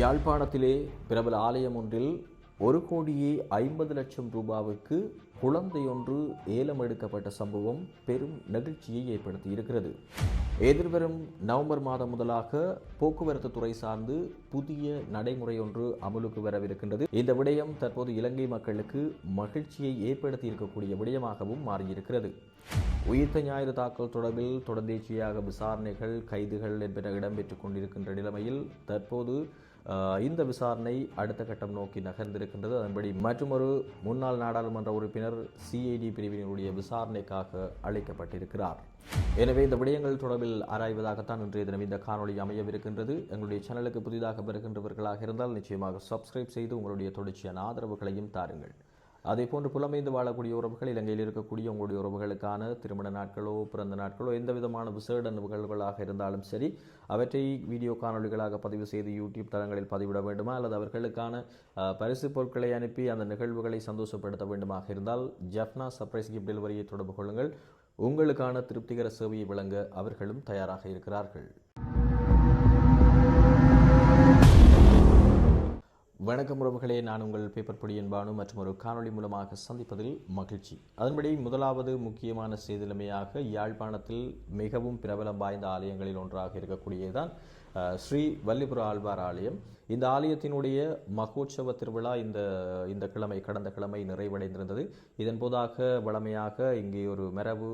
யாழ்ப்பாணத்திலே பிரபல ஆலயம் ஒன்றில் ஒரு கோடியே ஐம்பது லட்சம் ரூபாவுக்கு குழந்தையொன்று ஏலம் எடுக்கப்பட்ட சம்பவம் பெரும் நெகிழ்ச்சியை ஏற்படுத்தி இருக்கிறது. எதிர்வரும் நவம்பர் மாதம் முதலாக போக்குவரத்து துறை சார்ந்து புதிய நடைமுறை ஒன்று அமலுக்கு வரவிருக்கின்றது. இந்த விடயம் தற்போது இலங்கை மக்களுக்கு மகிழ்ச்சியை ஏற்படுத்தி இருக்கக்கூடிய விடயமாகவும் மாறியிருக்கிறது. உயிர்த்த ஞாயிறு தாக்கல் தொடர்பில் தொடர்ந்தேச்சியாக விசாரணைகள் கைதுகள் என்பன இடம்பெற்றுக் கொண்டிருக்கின்ற நிலைமையில் தற்போது இந்த விசாரணை அடுத்த கட்டம் நோக்கி நகர்ந்திருக்கின்றது. அதன்படி மற்றொரு முன்னாள் நாடாளுமன்ற உறுப்பினர் சிஐடி பிரிவினருடைய விசாரணைக்காக அழைக்கப்பட்டிருக்கிறார். எனவே இந்த விடயங்கள் தொடர்பில் ஆராய்வதாகத்தான் இன்றைய தினம் இந்த காணொளி அமையவிருக்கின்றது. எங்களுடைய சேனலுக்கு புதிதாக வருகின்றவர்களாக இருந்தால் நிச்சயமாக சப்ஸ்கிரைப் செய்து உங்களுடைய தொடர்ச்சியான ஆதரவுகளையும் தாருங்கள். அதே போன்று புலமைந்து வாழக்கூடிய உறவுகள் இலங்கையில் இருக்கக்கூடிய உங்களுடைய உறவுகளுக்கான திருமண நாட்களோ பிறந்த நாட்களோ எந்த விதமான விசேட நிகழ்வுகளாக இருந்தாலும் சரி அவற்றை வீடியோ காணொலிகளாக பதிவு செய்து யூடியூப் தளங்களில் பதிவிட வேண்டுமா? அல்லது அவர்களுக்கான பரிசு பொருட்களை அனுப்பி அந்த நிகழ்வுகளை சந்தோஷப்படுத்த வேண்டுமாக இருந்தால் ஜப்னா சர்ப்ரைஸ் கிஃப்ட் டெலிவரியை தொடர்பு கொள்ளுங்கள். உங்களுக்கான திருப்திகர சேவையை வழங்க அவர்களும் தயாராக இருக்கிறார்கள். வணக்கம் உறவுகளே நான் உங்கள் பேப்பர் பொடியன் பானு மற்றும் ஒரு காணொளி மூலமாக சந்திப்பதில் மகிழ்ச்சி. அதன்படி முதலாவது முக்கியமான செய்திலமையாக யாழ்ப்பாணத்தில் மிகவும் பிரபலம் வாய்ந்த ஆலயங்களில் ஒன்றாக இருக்கக்கூடியதுதான் ஸ்ரீ வல்லிபுர ஆழ்வார் ஆலயம். இந்த ஆலயத்தினுடைய மகோற்சவ திருவிழா இந்த இந்த கிழமை கடந்த கிழமை நிறைவடைந்திருந்தது. இதன் போதாக வளமையாக இங்கே ஒரு மரபு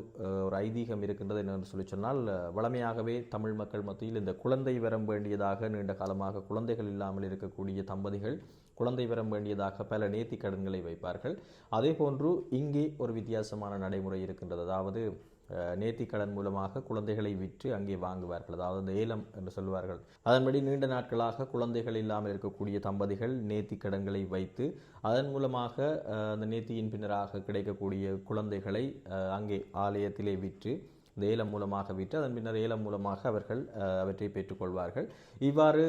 ஒரு ஐதீகம் இருக்கின்றது என்று சொல்லி சொன்னால் வளமையாகவே தமிழ் மக்கள் மத்தியில் இந்த குழந்தை வரம் வேண்டியதாக நீண்ட காலமாக குழந்தைகள் இல்லாமல் இருக்கக்கூடிய தம்பதிகள் குழந்தை வரம் வேண்டியதாக பல நேர்த்தி கடன்களை வைப்பார்கள். அதே போன்று இங்கே ஒரு வித்தியாசமான நடைமுறை இருக்கின்றது. அதாவது அஹ், கடன் மூலமாக குழந்தைகளை விற்று அங்கே வாங்குவார்கள். அதாவது அந்த ஏலம் என்று சொல்வார்கள். அதன்படி நீண்ட நாட்களாக குழந்தைகள் இல்லாமல் இருக்கக்கூடிய தம்பதிகள் நேர்த்திக் கடன்களை வைத்து அதன் மூலமாக அந்த நேர்த்தியின் பின்னராக கிடைக்கக்கூடிய குழந்தைகளை அங்கே ஆலயத்திலே விற்று இந்த ஏலம் மூலமாக விற்று அதன் பின்னர் ஏலம் மூலமாக அவர்கள் அவற்றை பெற்றுக்கொள்வார்கள். இவ்வாறு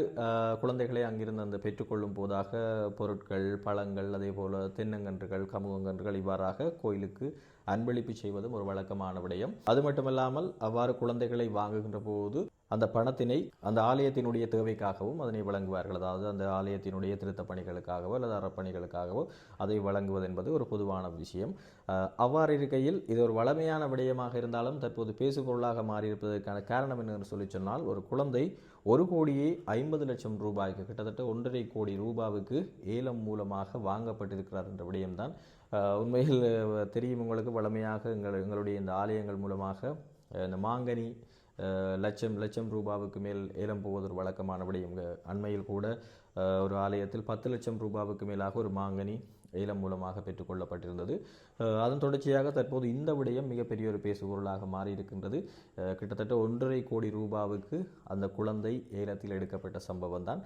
குழந்தைகளை அங்கிருந்து அந்த பெற்றுக்கொள்ளும் போதாக பொருட்கள் பழங்கள் அதே போல் தென்னங்கன்றுகள் கமுகங்கன்றுகள் இவ்வாறாக கோயிலுக்கு அன்பளிப்பு செய்வதும் ஒரு வழக்கமான விடயம். அது மட்டுமல்லாமல் அவ்வாறு குழந்தைகளை வாங்குகின்ற போது அந்த பணத்தினை அந்த ஆலயத்தினுடைய தேவைக்காகவும் அதனை வழங்குவார்கள். அதாவது அந்த ஆலயத்தினுடைய திருத்த பணிகளுக்காகவோ அல்லது அறப்பணிகளுக்காகவோ அதை வழங்குவது என்பது ஒரு பொதுவான விஷயம். அவ்வாறு இருக்கையில் இது ஒரு வளமையான விடயமாக இருந்தாலும் தற்போது பேசுபொருளாக மாறியிருப்பதற்கான காரணம் என்று சொல்லி சொன்னால் ஒரு குழந்தை ஒரு கோடியே ஐம்பது லட்சம் ரூபாய்க்கு கிட்டத்தட்ட ஒன்றரை கோடி ரூபாவுக்கு ஏலம் மூலமாக வாங்கப்பட்டிருக்கிறார் என்ற விடயம்தான். உண்மையில் தெரியும் உங்களுக்கு வளமையாக எங்கள் எங்களுடைய இந்த ஆலயங்கள் மூலமாக இந்த மாங்கனி லட்சம் லட்சம் ரூபாவுக்கு மேல் ஏலம் போவது ஒரு வழக்கமான விடயம் அண்மையில் கூட ஒரு ஆலயத்தில் பத்து லட்சம் ரூபாவுக்கு மேலாக ஒரு மாங்கனி ஏலம் மூலமாக பெற்றுக்கொள்ளப்பட்டிருந்தது. அதன் தொடர்ச்சியாக தற்போது இந்த விடயம் மிகப்பெரிய ஒரு பேசுபொருளாக மாறி இருக்கின்றது கிட்டத்தட்ட ஒன்றரை கோடி ரூபாவுக்கு அந்த குழந்தை ஏலத்தில் எடுக்கப்பட்ட சம்பவம் தான்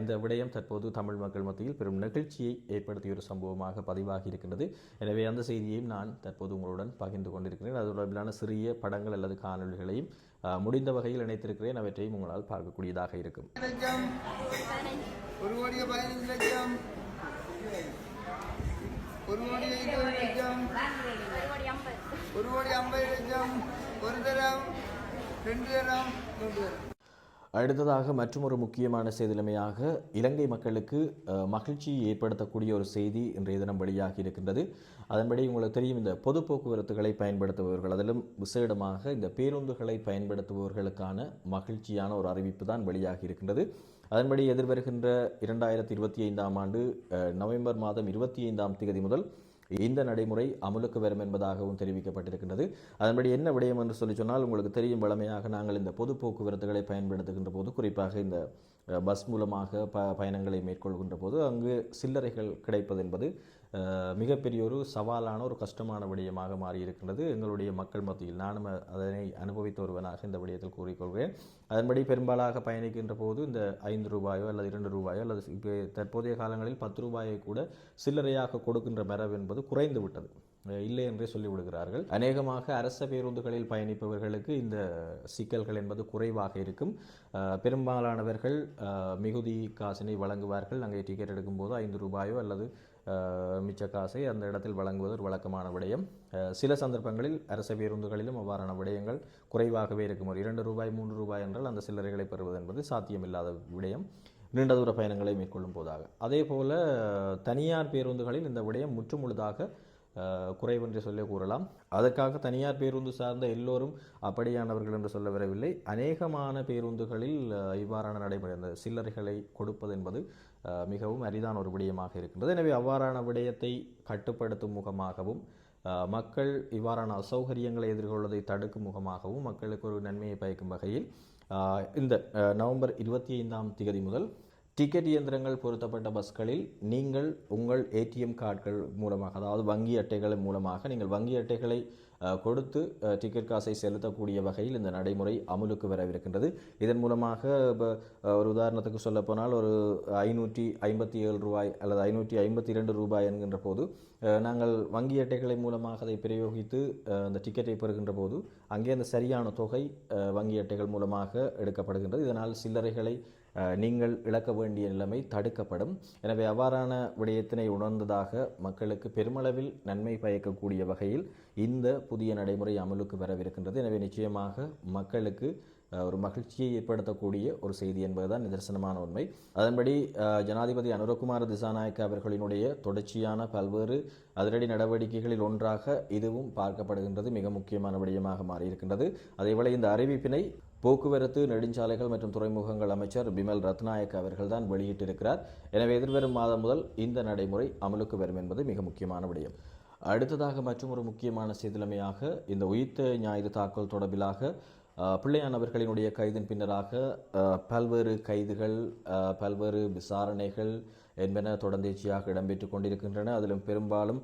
இந்த விடயம் தற்போது தமிழ் மக்கள் மத்தியில் பெரும் நெகிழ்ச்சியை ஏற்படுத்திய ஒரு சம்பவமாக பதிவாகி இருக்கின்றது எனவே அந்த செய்தியையும் நான் தற்போது உங்களுடன் பகிர்ந்து கொண்டிருக்கிறேன். அது தொடர்பிலான சிறிய படங்கள் அல்லது காணொளிகளையும் முடிந்த வகையில் இணைத்திருக்கிறேன். அவற்றையும் உங்களால் பார்க்கக்கூடியதாக இருக்கும். ஒரு கோடியே பதினைந்து லட்சம் ஒரு கோடி ஐம்பது லட்சம் ஒரு கோடி ஐம்பது லட்சம் ஒரு தரம் ரெண்டு தரம் மூன்று தரம். அடுத்ததாக மற்றொரு முக்கியமான செய்திலமையாக இலங்கை மக்களுக்கு மகிழ்ச்சியை ஏற்படுத்தக்கூடிய ஒரு செய்தி இன்றைய தினம் வெளியாகி இருக்கின்றது. அதன்படி உங்களுக்கு தெரியும் இந்த பொது போக்குவரத்துகளை பயன்படுத்துபவர்கள் அதிலும் விசேடமாக இந்த பேருந்துகளை பயன்படுத்துபவர்களுக்கான மகிழ்ச்சியான ஒரு அறிவிப்பு தான் வெளியாகி இருக்கின்றது. அதன்படி எதிர்வருகின்ற இரண்டாயிரத்தி இருபத்தி ஐந்தாம் ஆண்டு நவம்பர் மாதம் இருபத்தி ஐந்தாம் தேதி முதல் இந்த நடைமுறை அமலுக்கு வரும் என்பதாகவும் தெரிவிக்கப்பட்டிருக்கின்றது. அதன்படி என்ன விடயம் என்று சொல்லி சொன்னால் உங்களுக்கு தெரியும் வழமையாக நாங்கள் இந்த பொது போக்குவரத்துகளை பயன்படுத்துகின்ற போது குறிப்பாக இந்த பஸ் மூலமாக ப பயணங்களை மேற்கொள்கின்ற போது அங்கு சில்லறைகள் கிடைப்பது என்பது மிகப்பெரிய ஒரு சவாலான ஒரு கஷ்டமான விடயமாக மாறியிருக்கின்றது எங்களுடைய மக்கள் மத்தியில். நானும் அதனை அனுபவித்த ஒருவனாக இந்த விடயத்தில் கூறிக்கொள்கிறேன். அதன்படி பெரும்பாலாக பயணிக்கின்ற போது இந்த ஐந்து ரூபாயோ அல்லது இரண்டு ரூபாயோ அல்லது இப்போ தற்போதைய காலங்களில் பத்து ரூபாயை கூட சில்லறையாக கொடுக்கின்ற மரபு என்பது குறைந்து விட்டது. இல்லை என்றே சொல்லிவிடுகிறார்கள். அநேகமாக அரச பேருந்துகளில் பயணிப்பவர்களுக்கு இந்த சிக்கல்கள் என்பது குறைவாக இருக்கும். பெரும்பாலானவர்கள் மிகுதி காசினை வழங்குவார்கள். அங்கே டிக்கெட் எடுக்கும்போது ஐந்து ரூபாயோ அல்லது மிச்ச காசை அந்த இடத்தில் வழங்குவது ஒரு வழக்கமான விடயம். சில சந்தர்ப்பங்களில் அரச பேருந்துகளிலும் அவ்வாறான விடயங்கள் குறைவாகவே இருக்கும். ஒரு இரண்டு ரூபாய் மூன்று ரூபாய் என்றால் அந்த சில்லறைகளை பெறுவது என்பது சாத்தியமில்லாத விடயம். நீண்ட தூர பயணங்களை மேற்கொள்ளும் போதாக. அதே போல் தனியார் பேருந்துகளில் இந்த விடயம் முற்றுமுழுதாக குறைவென்று சொல்லி கூறலாம். அதற்காக தனியார் பேருந்து சார்ந்த எல்லோரும் அப்படியானவர்கள் என்று சொல்ல வரவில்லை. அநேகமான பேருந்துகளில் இவ்வாறான நடைமுறை அந்த சில்லறைகளை கொடுப்பது என்பது மிகவும் அரிதான ஒரு விடயமாக இருக்கின்றது. எனவே அவ்வாறான விடயத்தை கட்டுப்படுத்தும் முகமாகவும் மக்கள் இவ்வாறான அசௌகரியங்களை எதிர்கொள்வதை தடுக்கும் முகமாகவும் மக்களுக்கு ஒரு நன்மையை பயக்கும் வகையில் இந்த நவம்பர் இருபத்தி ஐந்தாம் தேதி முதல் டிக்கெட் இயந்திரங்கள் பொருத்தப்பட்ட பஸ்களில் நீங்கள் உங்கள் ஏடிஎம் கார்டுகள் மூலமாக அதாவது வங்கி அட்டைகள் மூலமாக நீங்கள் வங்கி அட்டைகளை கொடுத்து டிக்கெட் காசை செலுத்தக்கூடிய வகையில் இந்த நடைமுறை அமுலுக்கு வரவிருக்கின்றது. இதன் மூலமாக இப்போ ஒரு உதாரணத்துக்கு சொல்லப்போனால் ஒரு ஐநூற்றி ஐம்பத்தி ஏழு ரூபாய் அல்லது ஐநூற்றி ஐம்பத்தி இரண்டு ரூபாய் என்கின்ற போது நாங்கள் வங்கி அட்டைகளை மூலமாக அதை பிரயோகித்து அந்த டிக்கெட்டை பெறுகின்ற போது அங்கே அந்த சரியான தொகை வங்கி அட்டைகள் மூலமாக எடுக்கப்படுகின்றது. இதனால் சில்லறைகளை நீங்கள் இழக்க வேண்டிய நிலைமை தடுக்கப்படும். எனவே அவ்வாறான விடயத்தினை உணர்ந்ததாக மக்களுக்கு பெருமளவில் நன்மை பயக்கக்கூடிய வகையில் இந்த புதிய நடைமுறை அமலுக்கு வரவிருக்கின்றது. எனவே நிச்சயமாக மக்களுக்கு ஒரு மகிழ்ச்சியை ஏற்படுத்தக்கூடிய ஒரு செய்தி என்பதுதான் நிதர்சனமான உண்மை. அதன்படி ஜனாதிபதி அனுரகுமார திசாநாயக்க அவர்களினுடைய தொடர்ச்சியான பல்வேறு அதிரடி நடவடிக்கைகளில் ஒன்றாக இதுவும் பார்க்கப்படுகின்றது. மிக முக்கியமான விடயமாக மாறியிருக்கின்றது. அதேபோல இந்த அறிவிப்பினை போக்குவரத்து நெடுஞ்சாலைகள் மற்றும் துறைமுகங்கள் அமைச்சர் பிமல் ரத்நாயக் அவர்கள்தான் வெளியிட்டிருக்கிறார். எனவே எதிர்வரும் மாதம் முதல் இந்த நடைமுறை அமலுக்கு வரும் என்பது மிக முக்கியமான விடயம். அடுத்ததாக மற்றும் ஒரு முக்கியமான செய்திலமையாக இந்த உயிர்த்த ஞாயிறு தாக்கல் தொடர்பிலாக பிள்ளையானவர்களினுடைய பிள்ளையான் அவர்களினுடைய கைதின் பின்னராக பல்வேறு கைதுகள் பல்வேறு விசாரணைகள் என்பன தொடர்ந்தேச்சியாக இடம்பெற்றுக் கொண்டிருக்கின்றன. அதிலும் பெரும்பாலும்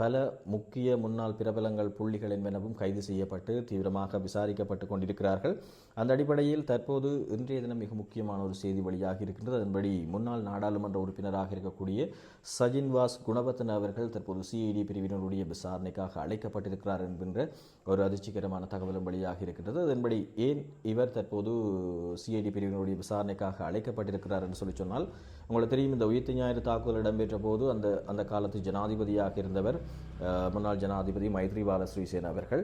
பல முக்கிய முன்னாள் பிரபலங்கள் புள்ளிகள் என்பனவும் கைது செய்யப்பட்டு தீவிரமாக விசாரிக்கப்பட்டு கொண்டிருக்கிறார்கள். அந்த அடிப்படையில் தற்போது இன்றைய தினம் மிக முக்கியமான ஒரு செய்தி வழியாக இருக்கின்றது. அதன்படி முன்னாள் நாடாளுமன்ற உறுப்பினராக இருக்கக்கூடிய சஜின்வாஸ் குணவர்த்தன் அவர்கள் தற்போது சிஐடி பிரிவினருடைய விசாரணைக்காக அழைக்கப்பட்டிருக்கிறார் என்கின்ற ஒரு அதிர்ச்சிகரமான தகவலும் வழியாக இருக்கின்றது. அதன்படி ஏன் இவர் தற்போது சிஐடி பிரிவினருடைய விசாரணைக்காக அழைக்கப்பட்டிருக்கிறார் என்று சொல்லி சொன்னால் உங்களுக்கு தெரியும் இந்த உயிர்த்த ஞாயிறு தாக்குதல் இடம்பெற்ற போது அந்த அந்த காலத்து ஜனாதிபதியாக இருந்த அஹ், முன்னாள் ஜனாதிபதி மைத்ரிபால ஸ்ரீசேன அவர்கள்.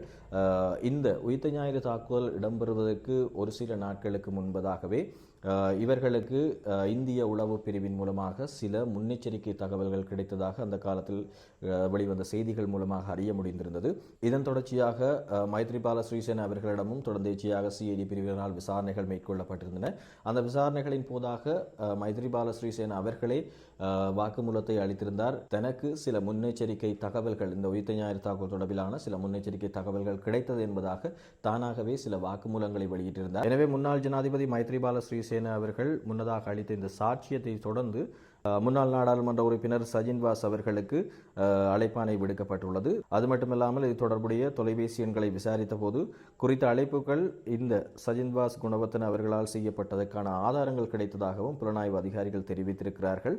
இந்த உயிர்த்த ஞாயிறு தாக்குதல் இடம்பெறுவதற்கு ஒரு சில நாட்களுக்கு முன்பதாகவே இவர்களுக்கு இந்திய உளவு பிரிவின் மூலமாக சில முன்னெச்சரிக்கை தகவல்கள் கிடைத்ததாக அந்த காலத்தில் வெளிவந்த செய்திகள் மூலமாக அறிய முடிந்திருந்தது. இதன் தொடர்ச்சியாக மைத்ரிபால ஸ்ரீசேன அவர்களிடமும் தொடர்ந்தேச்சியாக சிஐடி பிரிவினரால் விசாரணைகள் மேற்கொள்ளப்பட்டிருந்தன. அந்த விசாரணைகளின் போதாக மைத்ரிபால ஸ்ரீசேன அவர்களே வாக்குமூலத்தை அளித்திருந்தார். தனக்கு சில முன்னெச்சரிக்கை தகவல்கள் இந்த உயிர்த்த ஞாயிறு தாக்குதல் தொடர்பிலான சில முன்னெச்சரிக்கை தகவல்கள் கிடைத்தது என்பதாக தானாகவே சில வாக்குமூலங்களை வெளியிட்டிருந்தார். எனவே முன்னாள் ஜனாதிபதி மைத்ரிபால ஸ்ரீசேன அவர்கள் முன்னதாக அளித்த இந்த சாட்சியத்தை தொடர்ந்து முன்னாள் நாடாளுமன்ற உறுப்பினர் சஜின்வாஸ் அவர்களுக்கு அழைப்பானை விடுக்கப்பட்டுள்ளது. அது மட்டுமில்லாமல் இது தொடர்புடைய தொலைபேசி எண்களை விசாரித்த போது குறித்த அழைப்புகள் இந்த சஜின்வாஸ் குணவர்த்தன் அவர்களால் செய்யப்பட்டதற்கான ஆதாரங்கள் கிடைத்ததாகவும் புலனாய்வு அதிகாரிகள் தெரிவித்திருக்கிறார்கள்.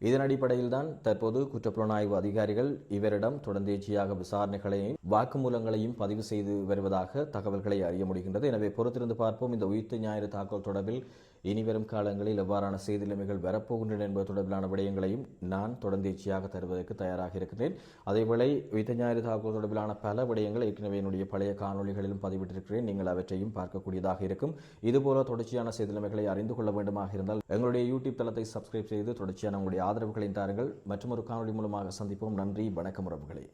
இதன் அடிப்படையில் தான் தற்போது குற்றப்புலனாய்வு அதிகாரிகள் இவரிடம் தொடர்ந்தேச்சியாக விசாரணைகளையும் வாக்குமூலங்களையும் பதிவு செய்து வருவதாக தகவல்களை அறிய முடிகின்றது. எனவே பொறுத்திருந்து பார்ப்போம். இந்த உயிர்த்த ஞாயிறு தாக்கல் தொடர்பில் இனிவரும் காலங்களில் எவ்வாறான செய்தி நிலைமைகள் வரப்போகின்றன என்பது தொடர்பிலான விடயங்களையும் நான் தொடர்ந்தேச்சியாக தருவதற்கு தயாராக இருக்கிறேன் அதேவேளை உயிர்த்த ஞாயிறு தாக்குதல் தொடர்பிலான பல விடயங்கள் ஏற்கனவே என்னுடைய பழைய காணொளிகளிலும் பதிவிட்டிருக்கிறேன். நீங்கள் அவற்றையும் பார்க்கக்கூடியதாக இருக்கும். இதுபோல தொடர்ச்சியான செய்தி நிலைமைகளை அறிந்து கொள்ள வேண்டுமாக இருந்தால் எங்களுடைய யூடியூப் தளத்தை சப்ஸ்கிரைப் செய்து தொடர்ச்சியான உங்களுடைய ஆதரவுகளை தாருங்கள். மற்றும் ஒரு காணொளி மூலமாக சந்திப்போம். நன்றி. வணக்கம் உறவுகளே.